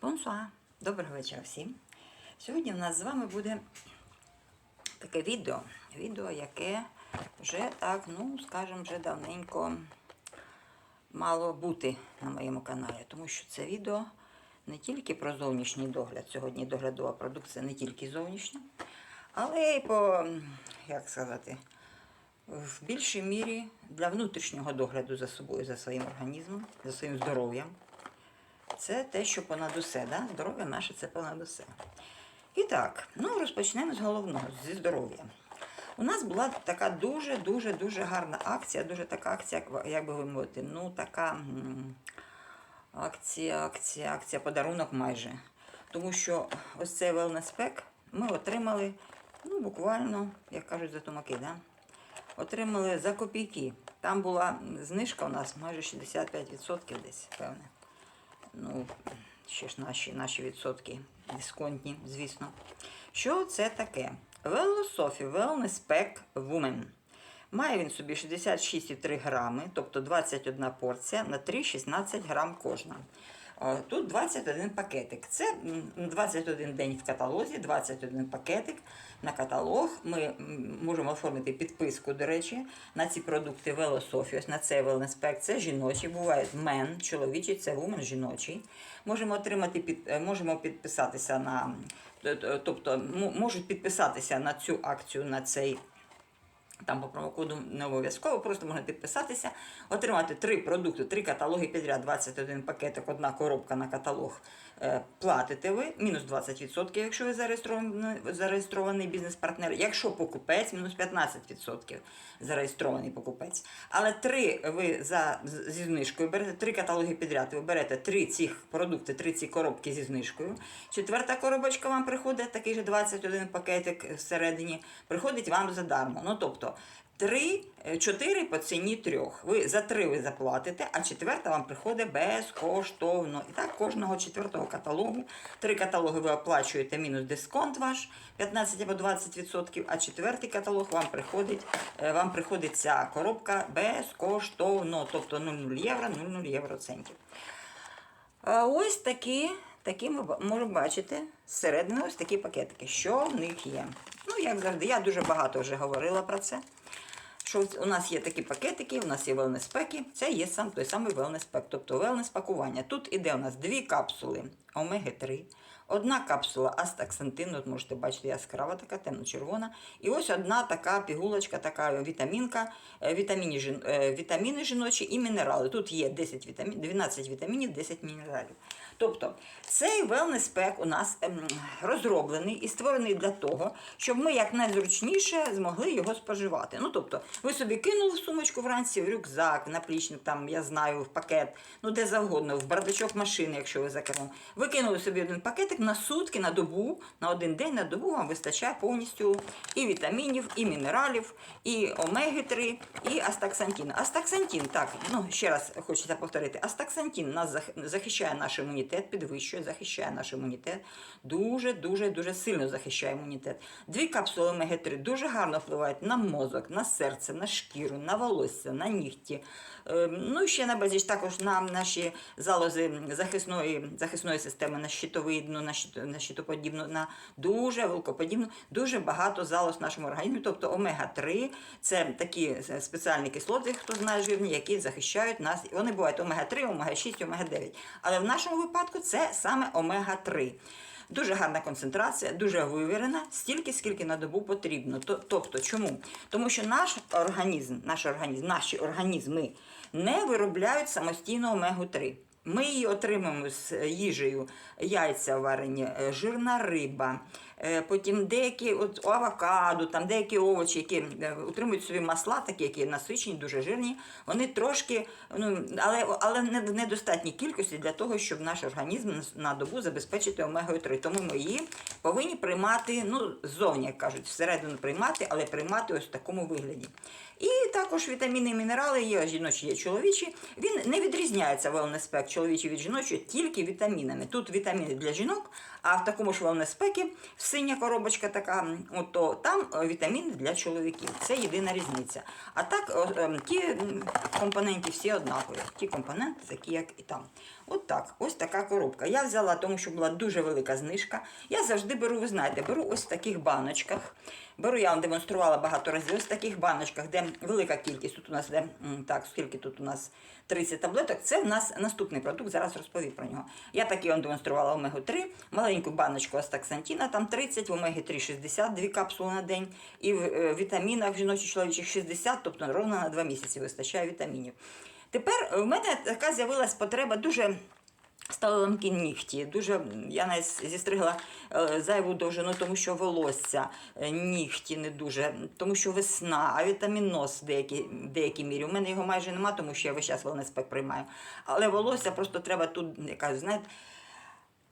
Бонсуа! Доброго вечора всім. Сьогодні в нас з вами буде таке відео. Відео, яке вже так, ну, скажімо, вже давненько мало бути на моєму каналі, тому що це відео не тільки про зовнішній догляд. Сьогодні доглядова продукція не тільки зовнішня, але й по, як сказати, в більшій мірі для внутрішнього догляду за собою, за своїм організмом, за своїм здоров'ям. Це те, що понад усе, да? здоров'я наше це понад усе. І так, ну розпочнемо з головного, зі здоров'я. У нас була така дуже-дуже дуже гарна акція, дуже така акція, як би ви мовити, ну така акція, акція, акція, подарунок майже. Тому що ось цей wellness pack ми отримали, ну буквально, як кажуть, за тумаки, да? отримали за копійки. Там була знижка у нас майже 65% десь, певне. Ну, ще ж наші, наші відсотки дисконтні, звісно. Що це таке? Велософі Wellness Pack Woman. Має він собі 66,3 грами, тобто 21 порція на 3,16 грам кожна. О, Тут 21 пакетик. Це 21 день в каталозі, 21 пакетик на каталог. Ми можемо оформити підписку, до речі, на ці продукти Велософі. Ось на цей pack. Це жіночі, бувають мен, чоловічий, це вумен жіночий. Можемо отримати під, е, можемо підписатися на, тобто можуть підписатися на цю акцію, на цей там по промокоду не обов'язково, просто можна підписатися, отримати три продукти, три каталоги підряд, 21 пакетик, одна коробка на каталог. Е, Платите ви, мінус 20%, якщо ви зареєстрований, зареєстрований бізнес-партнер. Якщо покупець, мінус 15% зареєстрований покупець. Але три ви за, зі знижкою берете, три каталоги підряд, ви берете три цих продукти, три ці коробки зі знижкою. Четверта коробочка вам приходить, такий же 21 пакетик всередині, приходить вам задармо. Ну, тобто, Три, е, чотири по ціні трьох. Ви за три ви заплатите, а четверта вам приходить безкоштовно. І так кожного четвертого каталогу. Три каталоги ви оплачуєте мінус дисконт ваш 15 або 20%, а четвертий каталог вам приходить, е, вам приходить ця коробка безкоштовно, тобто 0,0 євро, 0,0 євроцентів. А ось такі, такі ми можемо бачити зсередини ось такі пакетики. Що в них є? Ну, як завжди, я дуже багато вже говорила про це. Що у нас є такі пакетики, у нас є wellness пеки, це є сам той самий wellness пек, тобто wellness пакування. Тут іде у нас дві капсули омеги-3, одна капсула астаксантин, от можете бачити, яскрава така, темно-червона. І ось одна така пігулочка, така вітамінка, е, вітаміні, жін- е, вітаміни жіночі і мінерали. Тут є 10 вітамін, 12 вітамінів, 10 мінералів. Тобто цей wellness pack у нас ем, розроблений і створений для того, щоб ми якнайзручніше змогли його споживати. Ну, тобто, ви собі кинули в сумочку вранці, в рюкзак, наплічник, там, я знаю, в пакет, ну де завгодно, в бардачок машини, якщо ви за кермом. Ви кинули собі один пакетик на сутки, на добу, на один день, на добу вам вистачає повністю і вітамінів, і мінералів, і омеги-3, і астаксантин. Астаксантин, так, ну ще раз хочеться повторити, астаксантин нас захищає наш імунітет, підвищує, захищає наш імунітет, дуже, дуже, дуже сильно захищає імунітет. Дві капсули омега 3 дуже гарно впливають на мозок, на серце, на шкіру, на волосся, на нігті. Е, Ну і ще на базі також на наші залози захисної, захисної системи, на щитовидну, на, щит, на щитоподібну, на дуже великоподібну, дуже багато залоз в нашому організмі. Тобто омега-3 це такі е, спеціальні кислоти, хто знає жирні, які захищають нас. Вони бувають омега-3, омега-6, омега-9. Але в нашому випадку це саме омега-3. Дуже гарна концентрація, дуже вивірена, стільки, скільки на добу потрібно. Тобто, чому? Тому що наш організм, наш організм, наші організми не виробляють самостійно омегу-3. Ми її отримуємо з їжею, яйця варені, е, жирна риба, е, потім деякі от авокадо, там деякі овочі, які е, утримують собі масла, такі, які насичені, дуже жирні, вони трошки, ну, але, але не в недостатній кількості для того, щоб наш організм на- добу забезпечити омегою 3. Тому ми її повинні приймати, ну, ззовні, як кажуть, всередину приймати, але приймати ось в такому вигляді. І також вітаміни і мінерали є жіночі, є чоловічі. Він не відрізняється wellness pack чоловічий від жіночого тільки вітамінами. Тут вітаміни для жінок, а в такому ж wellness pack синя коробочка така, от, то там е, вітаміни для чоловіків. Це єдина різниця. А так, ем, ті компоненти всі однакові. Ті компоненти такі, як і там. От так, ось така коробка. Я взяла, тому що була дуже велика знижка. Я завжди беру, ви знаєте, беру ось в таких баночках. Беру, я вам демонструвала багато разів, ось в таких баночках, де велика кількість. Тут у нас де, так, скільки тут у нас 30 таблеток. Це в нас наступний продукт, зараз розповім про нього. Я такі вам демонструвала омегу-3, маленьку баночку астаксантіна, там 30, в омегі-3 60, дві капсули на день. І в е, вітамінах жіночих чоловічих 60, тобто ровно на 2 місяці вистачає вітамінів. Тепер в мене така з'явилась потреба дуже. Стали ламкі нігті. Дуже я навіть зістригла е, зайву довжину, тому що волосся, е, нігті не дуже, тому що весна, а вітаміноз в деякій, деякій мірі. У мене його майже нема, тому що я весь час спек приймаю. Але волосся просто треба тут, яка, знаєте,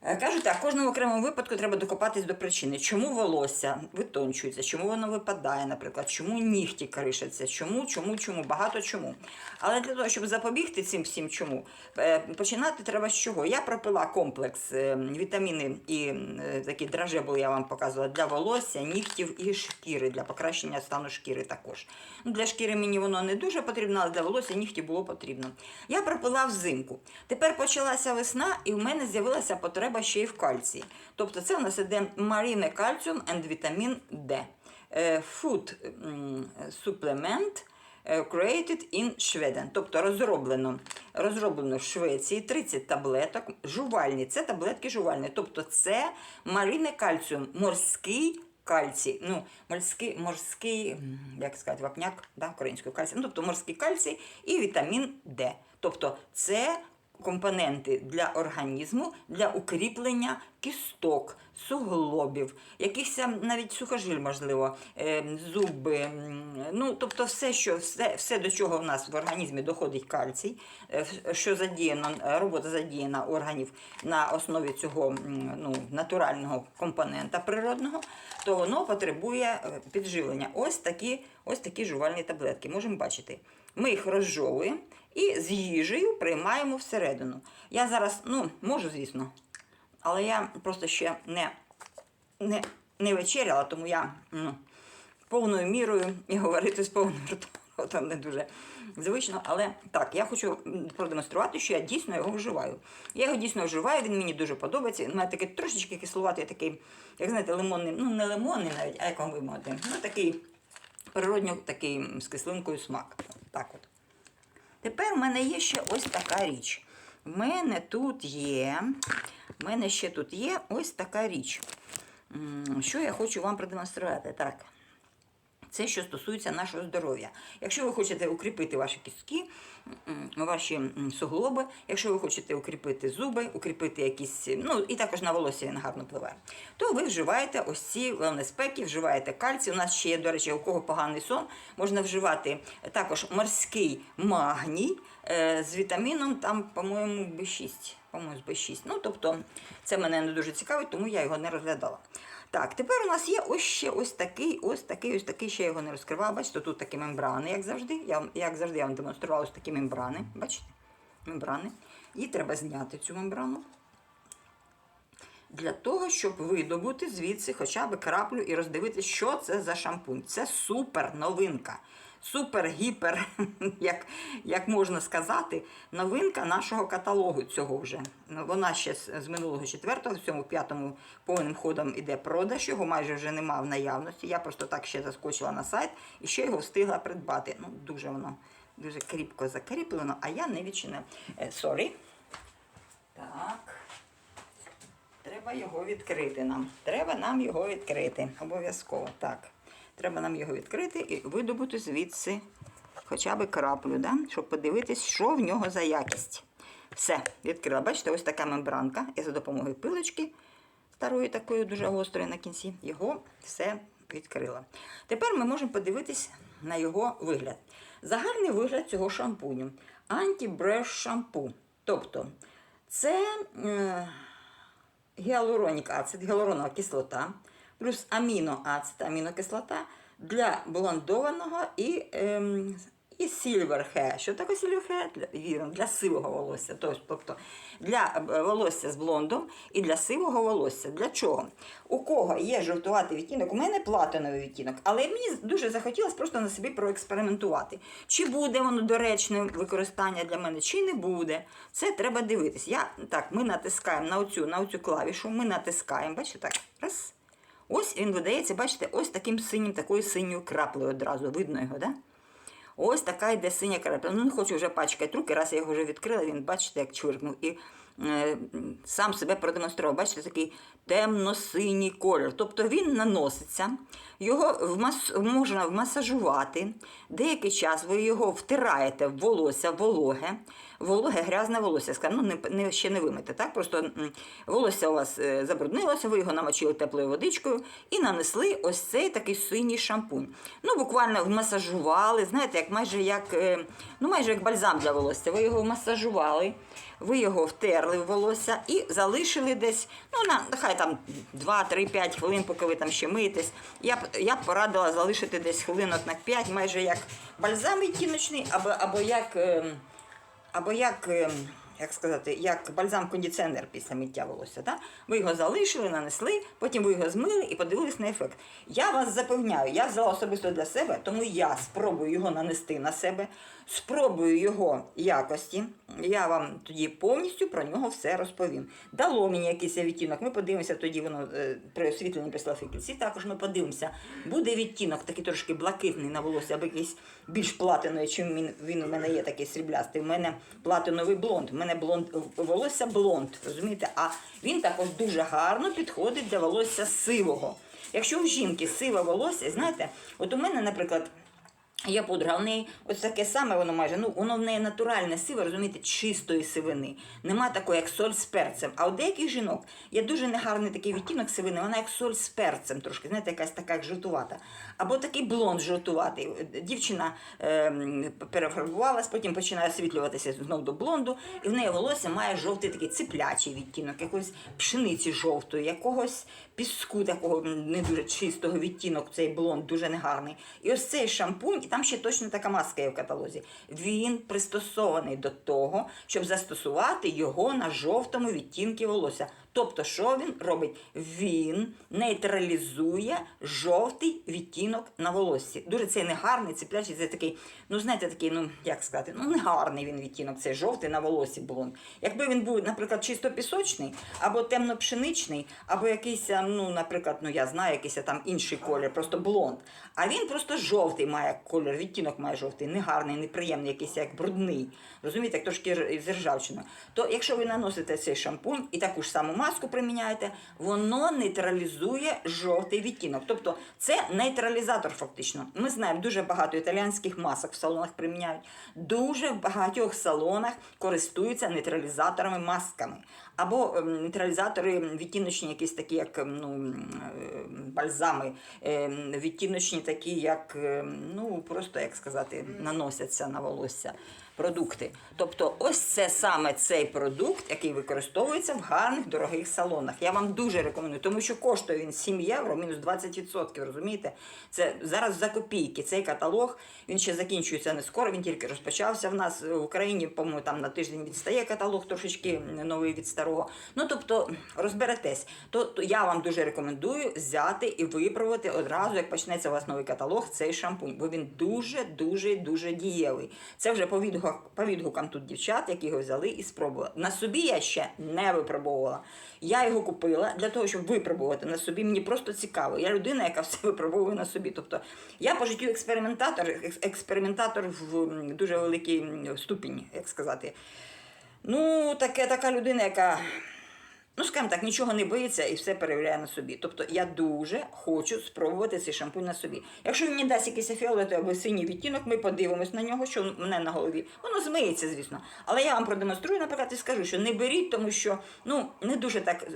Кажуть так, кожному окремому випадку треба докопатись до причини. Чому волосся витончується, чому воно випадає, наприклад, чому нігті кришаться, чому, чому, чому, багато чому. Але для того, щоб запобігти цим всім чому, е, починати треба з чого? Я пропила комплекс е, вітаміни і е, такі драже були, я вам показувала, для волосся, нігтів і шкіри, для покращення стану шкіри також. Ну, Для шкіри мені воно не дуже потрібно, але для волосся нігті було потрібно. Я пропила взимку. Тепер почалася весна, і в мене з'явилася потреба ще й в кальції. Тобто це у нас іде маріне кальціум and вітамін D. Food supplement е, created in Sweden. Тобто розроблено, розроблено в Швеції 30 таблеток. Жувальні, це таблетки жувальні. Тобто це маріне кальціум, морський кальцій. Ну, морський, морський, як сказати, вапняк, да, українською кальцій. Ну, тобто морський кальцій і вітамін Д. Тобто це компоненти для організму для укріплення кісток, суглобів, якихось ем, навіть сухожиль, можливо, е, зуби. Ну, тобто, все, що все, все, до чого в нас в організмі доходить кальцій, е, що задіяно, е, робота задіяна органів на основі цього ну, натурального компонента природного, то воно потребує е, підживлення. Ось такі, ось такі жувальні таблетки. Можемо бачити. Ми їх розжовуємо і з їжею приймаємо всередину. Я зараз, ну, можу, звісно, але я просто ще не, не, не вечеряла, тому я ну, повною мірою і говорити з повним ротом не дуже звично. Але так, я хочу продемонструвати, що я дійсно його вживаю. Я його дійсно вживаю, він мені дуже подобається. Він має такий трошечки кислуватий, такий, як знаєте, лимонний, ну не лимонний навіть, а як вам вимовити, ну такий природньо такий з кислинкою смак. Так от. Тепер в мене є ще ось така річ. В мене тут є, в мене ще тут є ось така річ. Що я хочу вам продемонструвати? Так. Це що стосується нашого здоров'я. Якщо ви хочете укріпити ваші кістки, ваші суглоби, якщо ви хочете укріпити зуби, укріпити якісь, ну і також на волосся він гарно впливає, то ви вживаєте ось ці wellness-пеки, вживаєте кальцій. У нас ще є, до речі, у кого поганий сон, можна вживати також морський магній е, з вітаміном, там, по-моєму, B6. По-моєму, з B6. Ну, тобто, це мене не дуже цікавить, тому я його не розглядала. Так, тепер у нас є ось ще ось такий, ось такий, ось такий, ще його не розкривала. Бачите, тут такі мембрани, як завжди. Я, як завжди, я вам демонструвала ось такі мембрани. Бачите? Мембрани. І треба зняти цю мембрану. Для того, щоб видобути звідси хоча б краплю і роздивитися, що це за шампунь. Це супер новинка. Супер-гіпер, як, як можна сказати, новинка нашого каталогу цього вже. Вона ще з, минулого четвертого, в цьому п'ятому повним ходом іде продаж, його майже вже нема в наявності. Я просто так ще заскочила на сайт і ще його встигла придбати. Ну, дуже воно дуже кріпко закріплено, а я не відчинила. Е, Сорі. Так. Треба його відкрити нам. Треба нам його відкрити. Обов'язково. Так. Треба нам його відкрити і видобути звідси хоча б краплю, да? щоб подивитись, що в нього за якість. Все, відкрила. Бачите, ось така мембранка. Я за допомогою пилочки старої такої дуже гострої на кінці, його все відкрила. Тепер ми можемо подивитись на його вигляд. Загальний вигляд цього шампуню. Анті-бреш шампу. Тобто, це. Е гіалуронік ацид, гіалуронова кислота, плюс аміноацид, амінокислота для блондованого і, ем, і silver hair. Що таке silver hair? Для, вірно, для сивого волосся. Тобто, для е, волосся з блондом і для сивого волосся. Для чого? У кого є жовтуватий відтінок, у мене платиновий відтінок, але мені дуже захотілося просто на собі проекспериментувати. Чи буде воно доречним використання для мене, чи не буде. Це треба дивитись. Я, так, ми натискаємо на оцю, на оцю клавішу, ми натискаємо, бачите, так, раз. Ось він видається, бачите, ось таким синім, такою синьою краплею одразу. Видно його, так? Да? Ось така йде синя крапля. Ну, не хочу вже пачкати руки, раз я його вже відкрила, він, бачите, як чвиркнув. І е, сам себе продемонстрував. Бачите, такий темно-синій колір. Тобто він наноситься, його вмас... можна вмасажувати. Деякий час ви його втираєте в волосся, вологе, вологе, грязне волосся. Скажімо, ну, не, ще не вимите. Так? Просто волосся у вас е, забруднилося, ви його намочили теплою водичкою і нанесли ось цей такий синій шампунь. Ну, буквально вмасажували, знаєте, як майже як, е, ну, майже як бальзам для волосся. Ви його вмасажували, ви його втерли в волосся і залишили десь, ну, на, нехай там 2-3-5 хвилин, поки ви там ще миєтесь. Я б, я б порадила залишити десь хвилинок на 5, майже як бальзам відтіночний, або, або як. Або як, е, як сказати, як бальзам-кондиціонер після миття волосся. Так? Ви його залишили, нанесли, потім ви його змили і подивились на ефект. Я вас запевняю, я взяла особисто для себе, тому я спробую його нанести на себе, спробую його якості. Я вам тоді повністю про нього все розповім. Дало мені якийсь відтінок. Ми подивимося тоді, воно е, при освітленні при слафікільці. Також ми подивимося, буде відтінок такий трошки блакитний на волосся, або якийсь більш платиновий, чим він у мене є такий сріблястий. У мене платиновий блонд. Мене блонд волосся блонд, розумієте? А він також дуже гарно підходить для волосся сивого. Якщо у жінки сиве волосся, знаєте, от у мене, наприклад. Є пудра, в неї ось таке саме, воно майже, ну воно в неї натуральне сиве, розумієте, чистої сивини. Нема такої, як соль з перцем. А у деяких жінок є дуже негарний такий відтінок сивини, вона як соль з перцем, трошки, знаєте, якась така як жовтувата. Або такий блонд жовтуватий. Дівчина е, перефарбувалась, потім починає освітлюватися знову до блонду, і в неї волосся має жовтий такий циплячий відтінок, якоїсь пшениці жовтої, якогось піску такого не дуже чистого відтінок, цей блонд дуже негарний. І ось цей шампунь, там ще точно така маска є в каталозі. Він пристосований до того, щоб застосувати його на жовтому відтінку волосся. Тобто, що він робить? Він нейтралізує жовтий відтінок на волоссі. Дуже цей негарний, циплячий, це такий, ну знаєте, такий, ну як сказати, ну негарний він відтінок, цей жовтий на волосі блонд. Якби він був, наприклад, чисто пісочний, або темно-пшеничний, або якийсь, ну, наприклад, ну я знаю, якийсь там інший колір, просто блонд. А він просто жовтий має колір, відтінок має жовтий, негарний, неприємний, якийсь як брудний. Розумієте, як трошки з ржавчиною. То якщо ви наносите цей шампунь і таку ж саму маску приміняєте, воно нейтралізує жовтий відтінок. Тобто це нейтралізатор фактично. Ми знаємо, дуже багато італіянських масок в салонах приміняють. Дуже в багатьох салонах користуються нейтралізаторами масками. Або ем, нейтралізатори відтіночні, якісь такі, як ем, ну, е, бальзами, ем, відтіночні такі, як ем, ну, просто як сказати, наносяться на волосся продукти. Тобто, ось це саме цей продукт, який використовується в гарних дорогих салонах. Я вам дуже рекомендую, тому що коштує він 7 євро, мінус 20%, розумієте? Це зараз за копійки. Цей каталог він ще закінчується не скоро, він тільки розпочався в нас в Україні. По-моєму, там на тиждень відстає каталог трошечки новий від старого. Ну тобто розберетесь. То, то я вам дуже рекомендую взяти і випробувати одразу, як почнеться у вас новий каталог, цей шампунь, бо він дуже, дуже, дуже дієвий. Це вже по відгукам, по відгукам тут дівчат, які його взяли і спробували. На собі я ще не випробовувала. Я його купила для того, щоб випробувати на собі. Мені просто цікаво. Я людина, яка все випробовує на собі. Тобто я по життю експериментатор, експериментатор в дуже великій м, ступені, як сказати. Ну, таке, така людина, яка ну, скажімо так, нічого не боїться і все перевіряє на собі. Тобто я дуже хочу спробувати цей шампунь на собі. Якщо мені дасть якийсь фіолетовий або синій відтінок, ми подивимось на нього, що в мене на голові. Воно змиється, звісно. Але я вам продемонструю, наприклад, і скажу, що не беріть, тому що ну, не дуже так.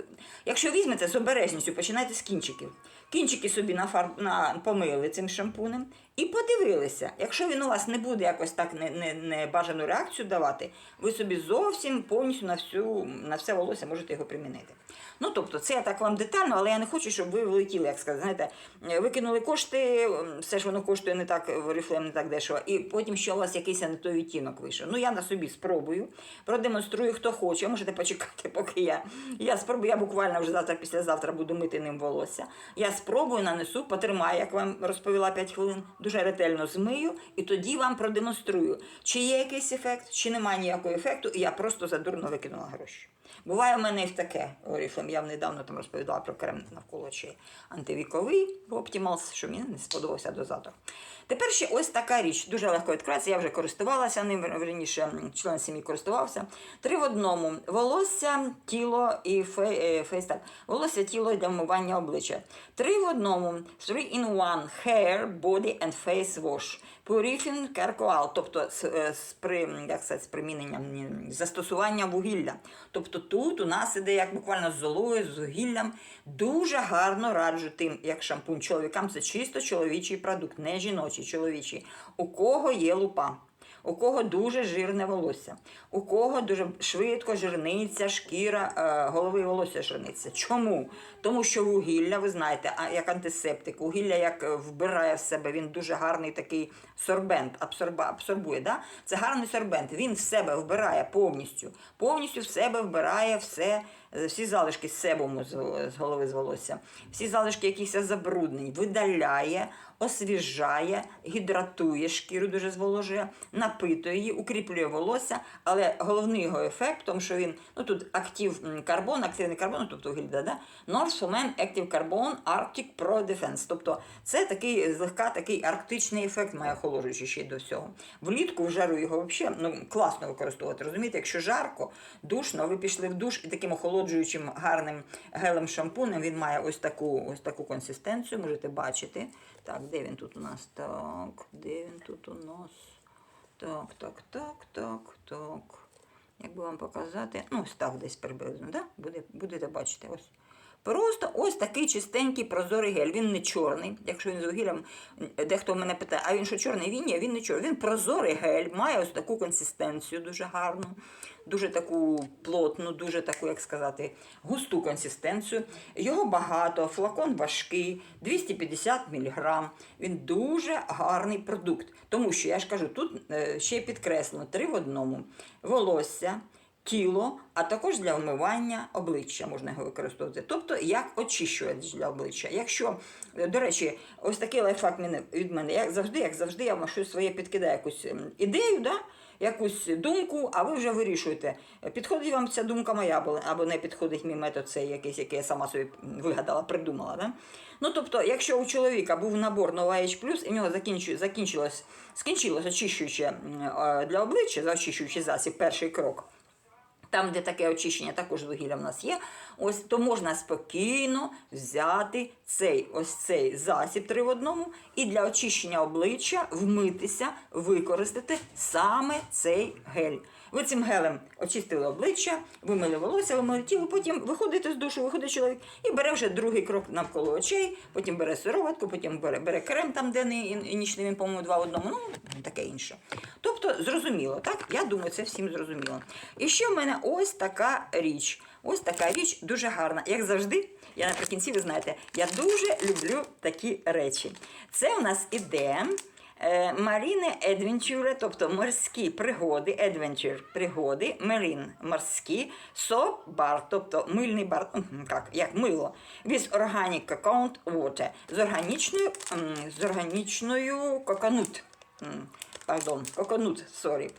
Якщо візьмете з обережністю, починайте з кінчиків. Кінчики собі нафар... на... помили цим шампунем І подивилися, якщо він у вас не буде якось так не, не, не бажану реакцію давати, ви собі зовсім повністю на всю на все волосся можете його примінити. Ну тобто, це я так вам детально, але я не хочу, щоб ви влетіли, як сказати, знаєте, е, викинули кошти, все ж воно коштує не так Oriflame не так дешево, і потім ще у вас якийсь не той відтінок вийшов. Ну я на собі спробую, продемонструю, хто хоче. Можете почекати, поки я. Я спробую, я буквально вже завтра, післязавтра буду мити ним волосся. Я спробую, нанесу, потримаю, як вам розповіла 5 хвилин, дуже ретельно змию, і тоді вам продемонструю, чи є якийсь ефект, чи немає ніякого ефекту, і я просто задурно викинула гроші. Буває в мене і в таке Oriflame. Я недавно там розповідала про крем навколо чи антивіковий Optimals, що мені не сподобався дозатор. Тепер ще ось така річ. Дуже легко відкривається. Я вже користувалася ним, м, член сім'ї користувався. Три в одному: волосся, тіло і е. Волосся, тіло для вмивання обличчя. Три в одному. Three in one. Hair, body and face wash. Purifying Carcoal, тобто з, е, з, при, як сказати, з приміненням застосування вугілля. Тобто тут у нас іде як буквально з золою, з вугіллям. Дуже гарно раджу тим, як шампунь чоловікам. Це чисто чоловічий продукт, не жіночий, чоловічий. У кого є лупа. У кого дуже жирне волосся, у кого дуже швидко жирниться шкіра е, голови волосся жирниться. Чому? Тому що вугілля, ви знаєте, як антисептик, вугілля як е, вбирає в себе, він дуже гарний такий сорбент, абсорба, абсорбує. Да? Це гарний сорбент. Він в себе вбирає повністю, повністю в себе вбирає все, е, всі залишки з з, з голови з волосся, всі залишки якихось забруднень, видаляє освіжає, гідратує шкіру, дуже зволожує, напитує її, укріплює волосся, але головний його ефект, тому що він, ну тут актив карбон, активний карбон, ну, тобто вугілля, да? North Fomen Active Carbon Arctic Pro Defense. Тобто це такий злегка такий арктичний ефект має охолоджуючий ще й до всього. Влітку в жару його взагалі ну, класно використовувати. Розумієте, якщо жарко, душно, ви пішли в душ і таким охолоджуючим гарним гелем шампунем він має ось таку, ось таку консистенцію, можете бачити. Так, де він тут у нас? Так, де він тут у нас? Так, так, так, так, так. Як би вам показати? Ну, ось так десь приблизно, да? Буде, будете бачити. Ось. Просто ось такий чистенький прозорий гель. Він не чорний. Якщо він з вугіллям, дехто мене питає, а він що чорний? Він ні, він не чорний. Він прозорий гель, має ось таку консистенцію дуже гарну, дуже таку плотну, дуже таку, як сказати, густу консистенцію. Його багато, флакон важкий, 250 мг. Він дуже гарний продукт. Тому що я ж кажу, тут е, ще підкреслено три в одному: волосся тіло, а також для вмивання обличчя можна його використовувати. Тобто як очищувач для обличчя. Якщо, е, до речі, ось такий лайфхак від мене, як завжди, як завжди, я вам щось своє підкидаю, якусь ем, ідею, да? якусь думку, а ви вже вирішуєте, підходить вам ця думка моя, або, не підходить мій метод, цей якийсь, який я сама собі вигадала, придумала. Да? Ну, тобто, якщо у чоловіка був набор Nova H+, і в нього закінчилось, скінчилось очищуюче е, для обличчя, очищуючий засіб, перший крок, там, де таке очищення, також вугілля в нас є. Ось то можна спокійно взяти цей ось цей засіб три в одному і для очищення обличчя вмитися, використати саме цей гель. Ви цим гелем очистили обличчя, вимили волосся, вимили тіло, потім виходите з душу, виходить чоловік і бере вже другий крок навколо очей, потім бере сироватку, потім бере, бере крем там, де не і нічний він, по-моєму, два в одному, ну таке інше. Тобто, зрозуміло, так? Я думаю, це всім зрозуміло. І ще в мене ось така річ. Ось така річ дуже гарна. Як завжди, я наприкінці, ви знаєте, я дуже люблю такі речі. Це у нас іде. Е, Маріне Adventure, тобто морські пригоди, Adventure пригоди, Marine морські, bar, тобто мильний бар, як, як мило, organic coconut water, з органічною, з органічною коконут. Пардон, коконут, сорі,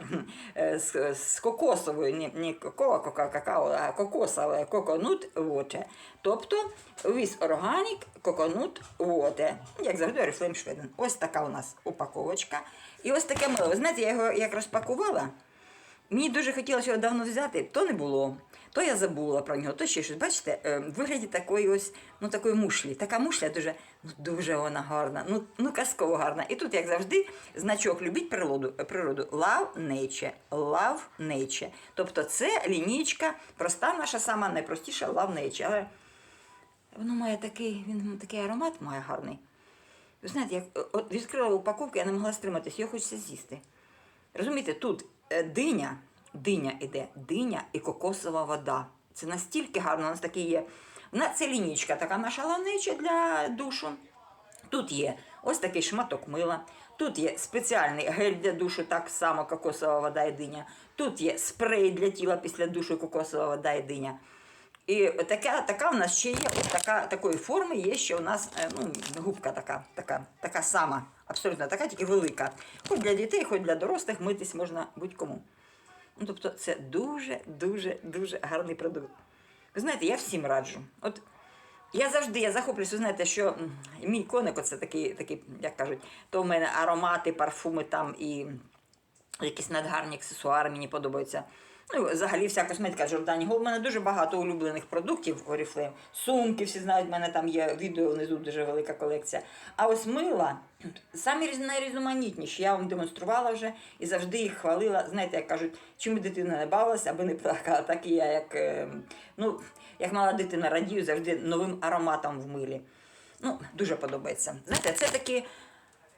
Е, з, з кокосовою, не, не коко, кока, какао, а кокосове коконут water. Тобто with organic coconut water. Як завжди, Oriflame Schweden. Ось така у нас упаковочка. І ось таке мило. Ви знаєте, я його як розпакувала, Мені дуже хотілося його давно взяти, то не було. То я забула про нього, то ще щось. Бачите, е, в вигляді такої ось, ну такої мушлі. Така мушля дуже, ну дуже вона гарна, ну, ну казково гарна. І тут, як завжди, значок любіть природу, природу. Love nature. Love nature. Тобто це лінійка, проста наша сама найпростіша love nature. Але воно має такий, він такий аромат має гарний. Ви знаєте, як е, відкрила упаковку, я не могла стриматися, його хочеться з'їсти. Розумієте, тут е, диня, диня іде, диня і кокосова вода. Це настільки гарно, у нас такі є. Вона це лінічка, така наша ланича для душу. Тут є ось такий шматок мила. Тут є спеціальний гель для душу, так само кокосова вода і диня. Тут є спрей для тіла після душу, кокосова вода і диня. І така, така в нас ще є, от така, такої форми є ще у нас е, ну, губка така, така, така сама, абсолютно така, тільки велика. Хоч для дітей, хоч для дорослих митись можна будь-кому. Ну, тобто це дуже, дуже, дуже гарний продукт. Ви знаєте, я всім раджу. От я завжди я захоплююсь, ви знаєте, що мій коник, оце такий, такий, як кажуть, то в мене аромати, парфуми там і якісь надгарні аксесуари мені подобаються. Ну, взагалі, вся косметика Джордані Гол. У мене дуже багато улюблених продуктів Oriflame. Сумки, всі знають, в мене там є відео внизу дуже велика колекція. А ось мила, самі найрізноманітніші. Я вам демонструвала вже і завжди їх хвалила. Знаєте, як кажуть, чим дитина не бавилася, аби не плакала, так і я, як, е, ну, як мала дитина, радію завжди новим ароматом в милі. Ну, дуже подобається. Знаєте, це такі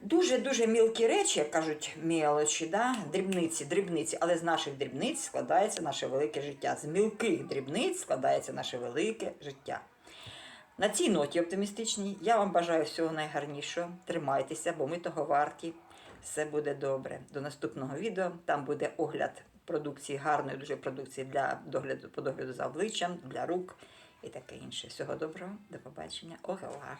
дуже-дуже мілкі речі, як кажуть мелочі, да? дрібниці, дрібниці, але з наших дрібниць складається наше велике життя. З мілких дрібниць складається наше велике життя. На цій ноті оптимістичній я вам бажаю всього найгарнішого. Тримайтеся, бо ми того варті. Все буде добре. До наступного відео. Там буде огляд продукції, гарної дуже продукції для догляду по догляду за обличчям, для рук і таке інше. Всього доброго, до побачення. Огелах!